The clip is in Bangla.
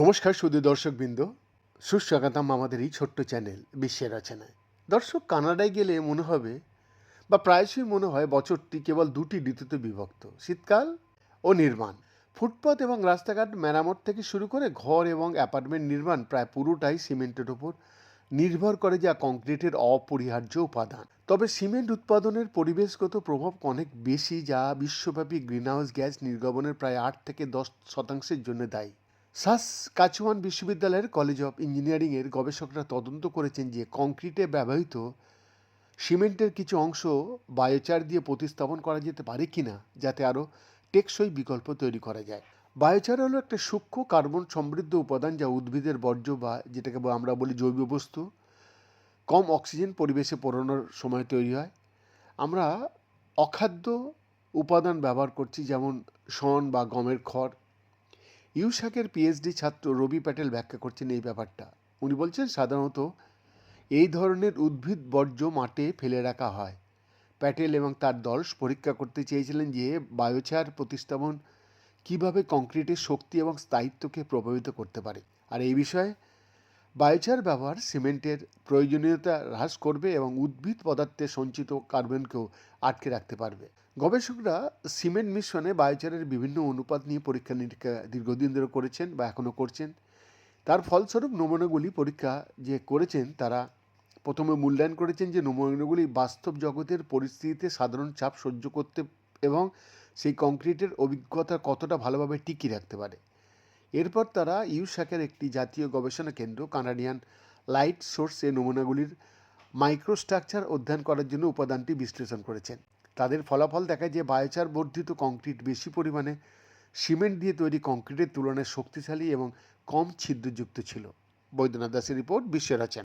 নমস্কার সুদী দর্শকবৃন্দ। সুস্বাগতম আমাদের এই ছোট্ট চ্যানেল, বিশ্বের রচনায়। দর্শক, কানাডায় গেলে মনে হবে, বা প্রায়শই মনে হয়, বছরটি কেবল দুটি ঋতুতে বিভক্ত, শীতকাল ও নির্মাণ। ফুটপাত এবং রাস্তাঘাট মেরামত থেকে শুরু করে ঘর এবং অ্যাপার্টমেন্ট নির্মাণ প্রায় পুরোটাই সিমেন্টের ওপর নির্ভর করে যা কংক্রিটের অপরিহার্য উপাদান। তবে সিমেন্ট উৎপাদনের পরিবেশগত প্রভাব অনেক বেশি, যা বিশ্বব্যাপী গ্রিনহাউস গ্যাস নির্গমনের প্রায় আট থেকে দশ শতাংশের জন্য দায়ী। সাস কাচুয়ান বিশ্ববিদ্যালয়ের কলেজ অফ ইঞ্জিনিয়ারিংয়ের গবেষকরা তদন্ত করেছেন যে কংক্রিটে ব্যবহৃত সিমেন্টের কিছু অংশ বায়োচার দিয়ে প্রতিস্থাপন করা যেতে পারে কিনা, যাতে আরও টেকসই বিকল্প তৈরি করা যায়। বায়োচার হলো একটা সূক্ষ্ম কার্বন সমৃদ্ধ উপাদান যা উদ্ভিদের বর্জ্য বা যেটাকে আমরা বলি জৈব বস্তু, কম অক্সিজেন পরিবেশে পড়ানোর সময় তৈরি হয়। আমরা অখাদ্য উপাদান ব্যবহার করছি যেমন শন বা গমের খড়। ইউশাকের পিএইচডি ছাত্র রবি প্যাটেল ব্যাখ্যা করছেন এই ব্যাপারটা। উনি বলছেন, সাধারণত এই ধরনের উদ্ভিদ বর্জ্য মাঠে ফেলে রাখা হয়। প্যাটেল এবং তার দল পরীক্ষা করতে চেয়েছিলেন যে বায়োচার প্রতিস্থাপন কংক্রিটের শক্তি এবং স্থায়িত্বকে প্রভাবিত করতে পারে? আর এই বিষয়ে বায়োচার ব্যবহার সিমেন্টের প্রয়োজনীয়তা হ্রাস করবে এবং উদ্ভিদ পদার্থে সঞ্চিত কার্বনকেও আটকে রাখতে পারবে। গবেষকরা সিমেন্ট মিশ্রণে বায়োচারের বিভিন্ন অনুপাত নিয়ে পরীক্ষা নিরীক্ষা দীর্ঘদিন ধরে করেছেন বা এখনও করছেন। তার ফলস্বরূপ নমুনাগুলি পরীক্ষা যে করেছেন, তারা প্রথমে মূল্যায়ন করেছেন যে নমুনাগুলি বাস্তব জগতের পরিস্থিতিতে সাধারণ চাপ সহ্য করতে এবং সেই কংক্রিটের অভিজ্ঞতা কতটা ভালোভাবে টিকিয়ে রাখতে পারে। এরপর তারা ইউশাকের একটি জাতীয় গবেষণা কেন্দ্র, কানাডিয়ান লাইট সোর্সে নমুনাগুলির মাইক্রোস্ট্রাকচার অধ্যয়ন করার জন্য উপাদানটি বিশ্লেষণ করেছেন। তাদের ফলাফল দেখায় যে বায়োচার বর্ধিত কংক্রিট বেশি পরিমাণে সিমেন্ট দিয়ে তৈরি কংক্রিটের তুলনায় শক্তিশালী এবং কম ছিদ্রযুক্ত ছিল। বৈদ্যনাথ দাসের রিপোর্ট, বিশ্বের আছেন